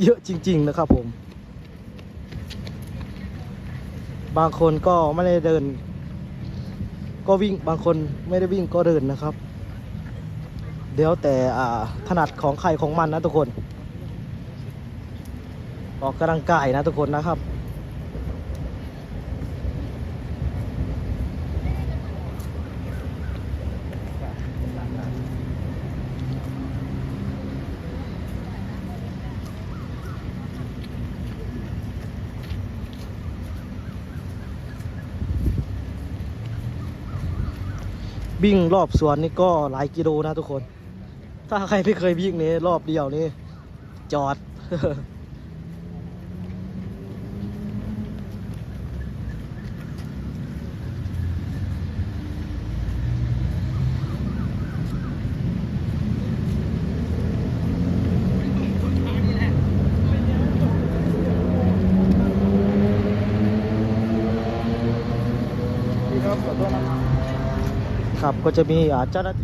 เยอะจริง ๆ นะครับผม บางคนก็ไม่ได้เดิน ก็วิ่งบางคนไม่ได้วิ่งก็เดินนะครับ เดี๋ยวแต่ถนัดของใครของมันนะทุกคน ออกกำลังกายนะทุกคนนะครับ วิ่งรอบสวนนี่ก็หลายกิโลนะทุกคน ถ้าใครไม่เคยวิ่งนี้รอบเดียวนี่จอด พี่ครับขอโทษนะครับ ครับก็จะมีอ่าเจ้าหน้า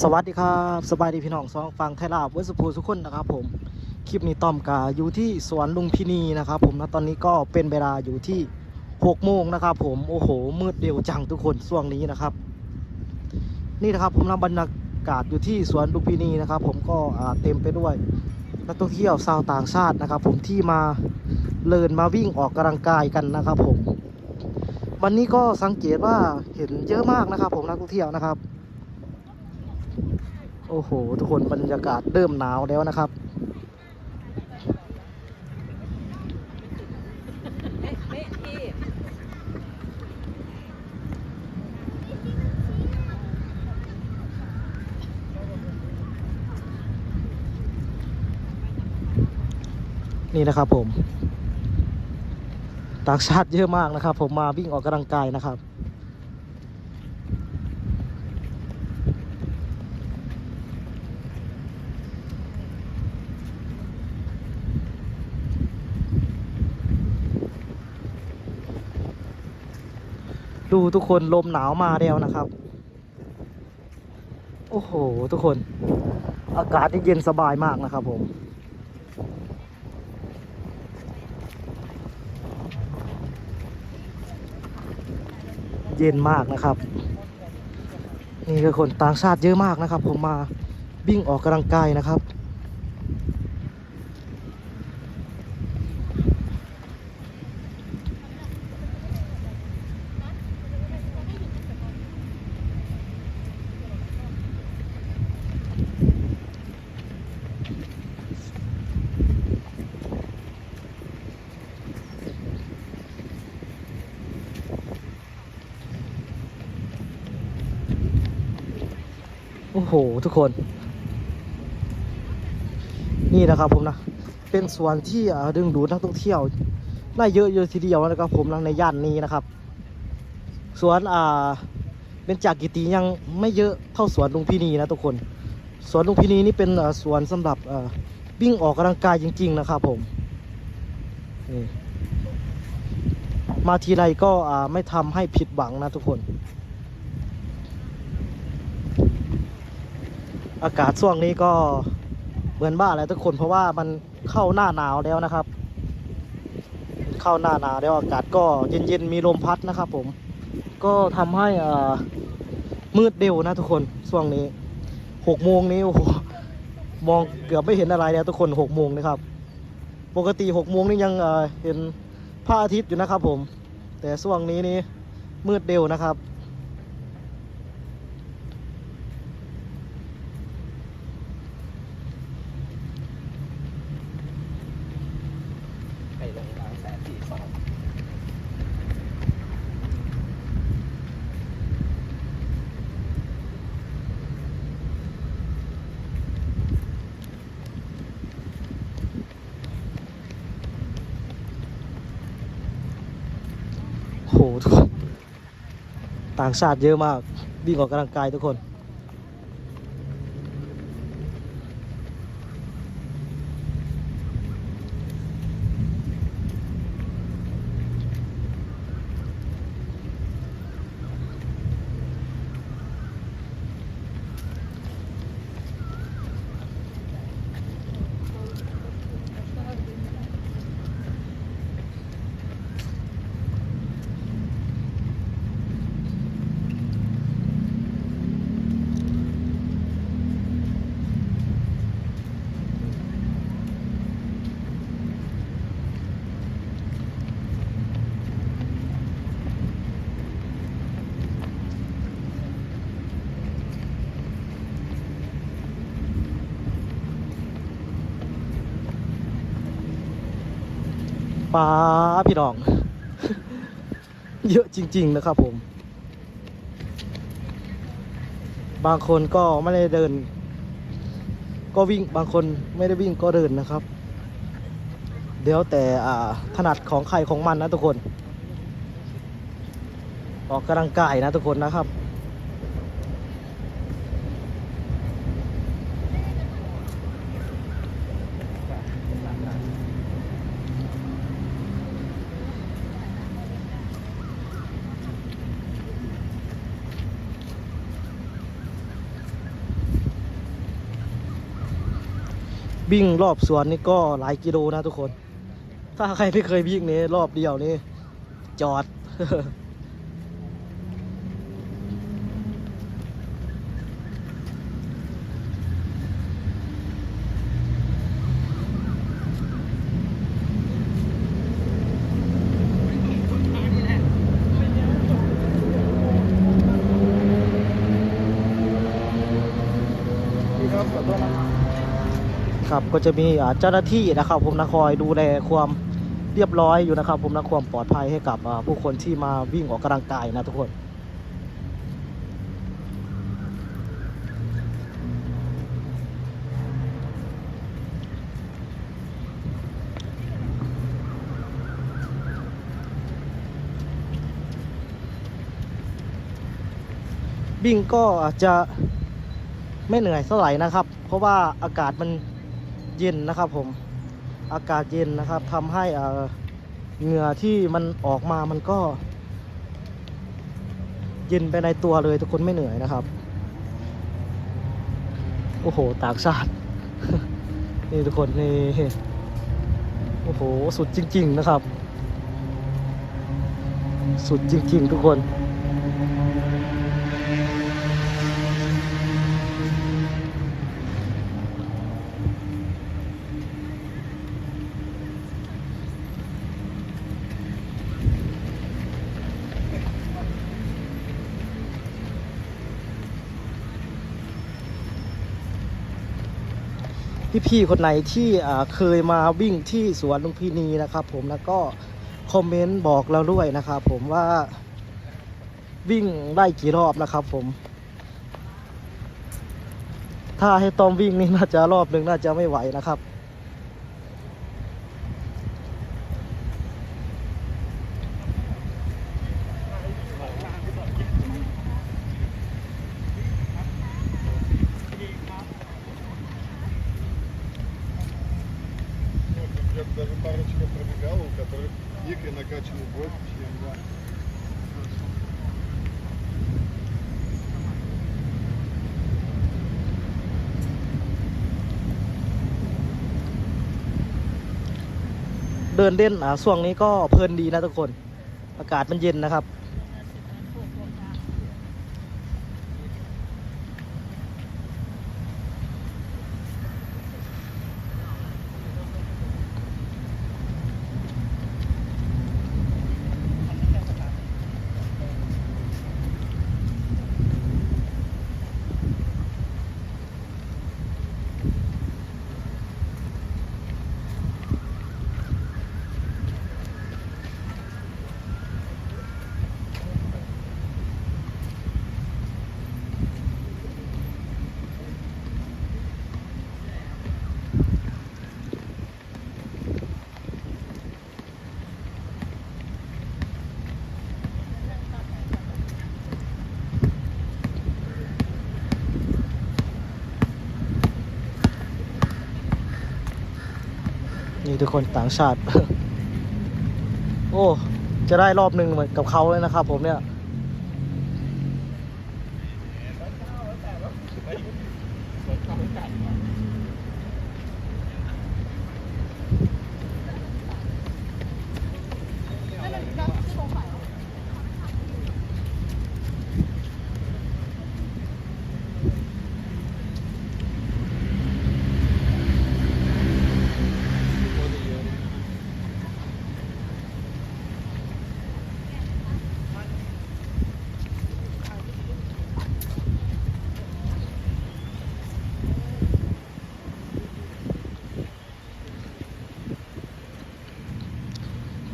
สวัสดีครับสบายดีพี่น้องสองฟังไทยลาบเวสภูสุขคนนะครับผมคลิปนี้ต้อมกาอยู่ที่สวนลุงพินีนะครับ ผมนะตอนนี้ก็เป็นเวลาอยู่ที่6โมงนะครับ ผมโอ้โหมืดเดียวจังทุกคนช่วงนี้นะครับ นี่นะครับผมนำบรรยากาศอยู่ที่สวนลุงพินีนะครับ ผมก็เต็มไปด้วยนักท่องเที่ยวชาวต่างชาตินะครับ ผมที่มาเลินมาวิ่งออกกำลังกายกันนะครับ ผม วันนี้ก็สังเกตว่าเห็นเยอะมากนะครับ ผมนักท่องเที่ยวนะครับ โอ้โห ทุกคนบรรยากาศเริ่มหนาวแล้วนะครับนี่นะครับผม ต่างชาติเยอะมากนะครับ ผมมาวิ่งออกกำลังกายนะครับ ดูทุกคนลมหนาวมาแล้วนะครับ โอ้โห ทุกคน อากาศนี่เย็นสบายมากนะครับผม เย็นมากนะครับ นี่คือคนต่างชาติเยอะมากนะครับ ผมมาวิ่งออกกำลังกายนะครับ โอ้โห ทุกคน นี่นะครับผมนะ เป็นสวนที่ดึงดูดนักท่องเที่ยวได้เยอะเยอะทีเดียวนะครับผมนะในย่านนี้นะครับ สวนอ่าเป็นจากกิติยังไม่เยอะเท่าสวนลุงพินีนะทุกคน สวนลุงพินีนี่เป็นสวนสำหรับวิ่งออกกำลังกายจริง ๆ นะครับผมมาทีไรก็ไม่ทำให้ผิดหวังนะทุกคน อากาศช่วงนี้ก็เหมือนบ้าอะไรทุกคนเพราะว่ามันเข้าหน้าหนาวแล้วนะครับ เข้าหน้าหนาวแล้วอากาศก็เย็นๆมีลมพัดนะครับ ผม ก็ทำให้อ่ามืดเร็วนะทุกคนช่วงนี้หกโมงนี้โอ้โหมองเกือบไม่เห็นอะไรแล้วทุกคนหกโมงนะครับ ปกติหกโมงนี่ยังเอ่อเห็นพระอาทิตย์อยู่นะครับ ผม แต่ช่วงนี้นี่มืดเร็วนะครับ ไปลงบางแสนสี่สอง โหทุกคน ต่างชาติเยอะมากวิ่งออกกำลังกายทุกคน ปลาพี่น้อง เยอะจริง ๆ นะครับผม บางคนก็ไม่ได้เดิน ก็วิ่งบางคนไม่ได้วิ่งก็เดินนะครับ เดี๋ยวแต่อ่าถนัดของใครของมันนะทุกคน ออกกำลังกายนะทุกคนนะครับ วิ่งรอบสวนนี่ก็หลายกิโลนะทุกคน ถ้าใครไม่เคยวิ่งนี่รอบเดียวนี่จอด พี่ครับขอโทษนะครับ ครับ ก็จะมีเจ้าหน้าที่นะครับ ผมนะคอยดูแลความเรียบร้อยอยู่นะครับ ผมนะความปลอดภัยให้กับผู้คนที่มาวิ่งออกกำลังกายนะทุกคนวิ่งก็อาจจะไม่เหนื่อยเท่าไหร่นะครับ เพราะว่าอากาศมัน เย็นนะครับผมอากาศเย็นนะครับทำให้เอ่อเหงื่อที่มันออกมามันก็ เย็นไปในตัวเลยทุกคนไม่เหนื่อยนะครับ โอ้โหต่างชาตินี่ทุกคนนี่โอ้โหสุดจริง ๆ นะครับ สุดจริง ๆ ทุกคน พี่ๆคนไหนที่เคยมาวิ่งที่สวนลุงพินีนะครับ ผมแล้วก็คอมเมนต์บอกเราด้วยนะครับผมว่าวิ่งได้กี่รอบนะครับ ผม ถ้าให้ต้อมวิ่งนี่น่าจะรอบหนึ่งน่าจะไม่ไหวนะครับ ดินเล่นอ่าช่วงนี้ก็เพลินดีนะทุกคน อากาศมันเย็นนะครับ ทุกคนต่างชาติ โอ้ จะได้รอบหนึ่งเหมือนกับเขาเลยนะครับผมเนี่ย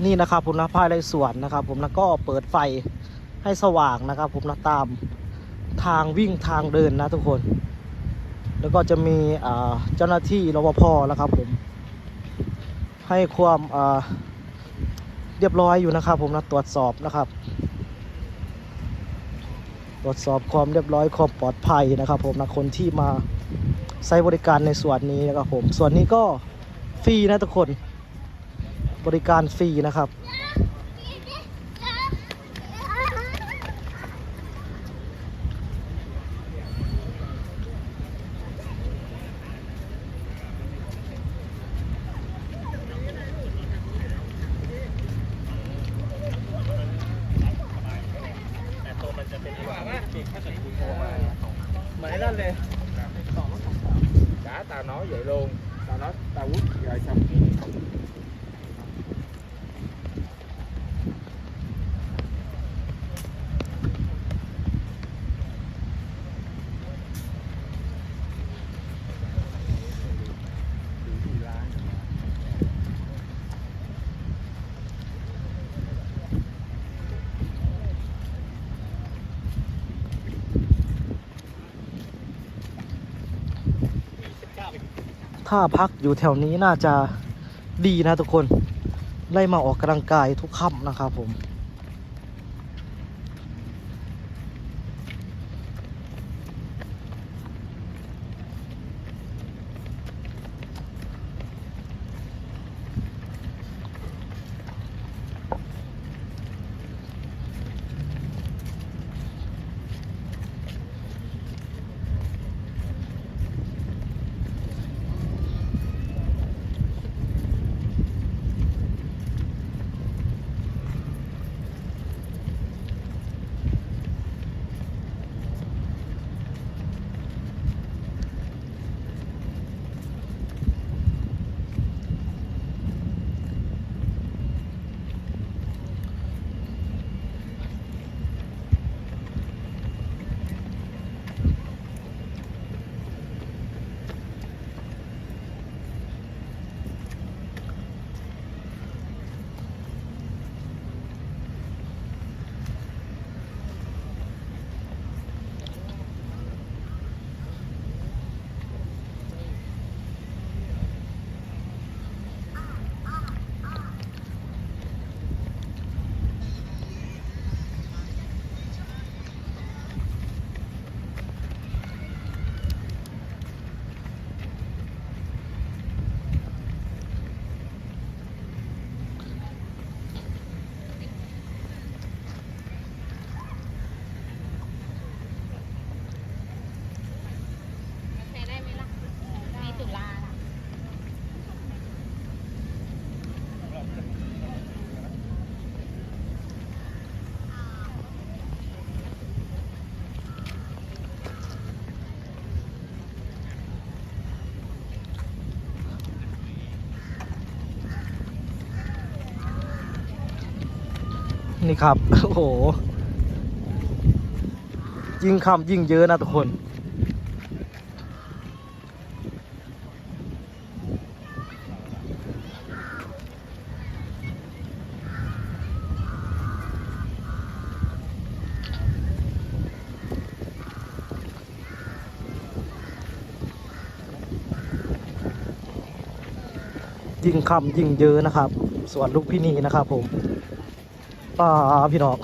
นี่นะครับผมนะภายในสวนนะครับ ผมแล้วก็เปิดไฟให้สว่างนะครับ ผมนะตามทางวิ่งทางเดินนะทุกคน แล้วก็จะมีเจ้าหน้าที่รปภนะครับผม ให้ความเรียบร้อยอยู่นะครับ ผมนะตรวจสอบนะครับ ตรวจสอบความเรียบร้อยความปลอดภัยนะครับ ผมนะคนที่มาใช้บริการในส่วนนี้นะครับผมส่วนนี้ก็ฟรีนะทุกคน บริการฟรีนะครับแต่ตัวมันจะเป็นว่าปีกถ้าเกิดคุณโทรมาเหมือนไอ้นั่นเลย đã tao nói vậy luôn tao nói tao quýt rồi xong ถ้าพักอยู่แถวนี้น่าจะดีนะทุกคน ได้มาออกกำลังกายทุกค่ำนะครับผม นี่ครับ โอ้โห ยิ่งคำยิ่งเยอะนะทุกคนยิ่งคำยิ่งเยอะนะครับ ส่วนลูกพี่นีนะครับผม ป้าพี่น้อง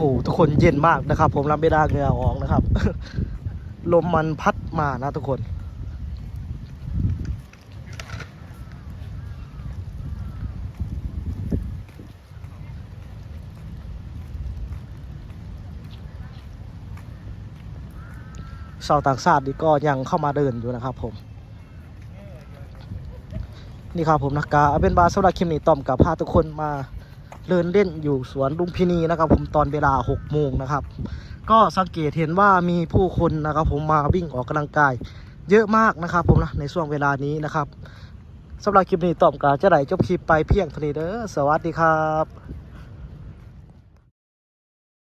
หทุกคนเย็นมากนะครับ ผมรับไม่ได้เหงื่อออกนะครับ ลมมันพัดมานะทุกคนชาวต่างชาตินี่ก็ยังเข้ามาเดินอยู่นะครับ ผม นี่ครับผมนะกาเอาเป็นบาสำหรับคลิปนี้ต้อมกับพาทุกคนมา เดินเล่นอยู่สวนลุมพินีนะครับ ผมตอนเวลา6โมงนะครับ ก็สังเกตเห็นว่ามีผู้คนนะครับ ผมมาวิ่งออกกำลังกาย เยอะมากนะครับ ผมนะในช่วงเวลานี้นะครับสำหรับคลิปนี้ต่อมกาจะไหลจบคลิปไปเพียงเท่านี้เด้อสวัสดีครับ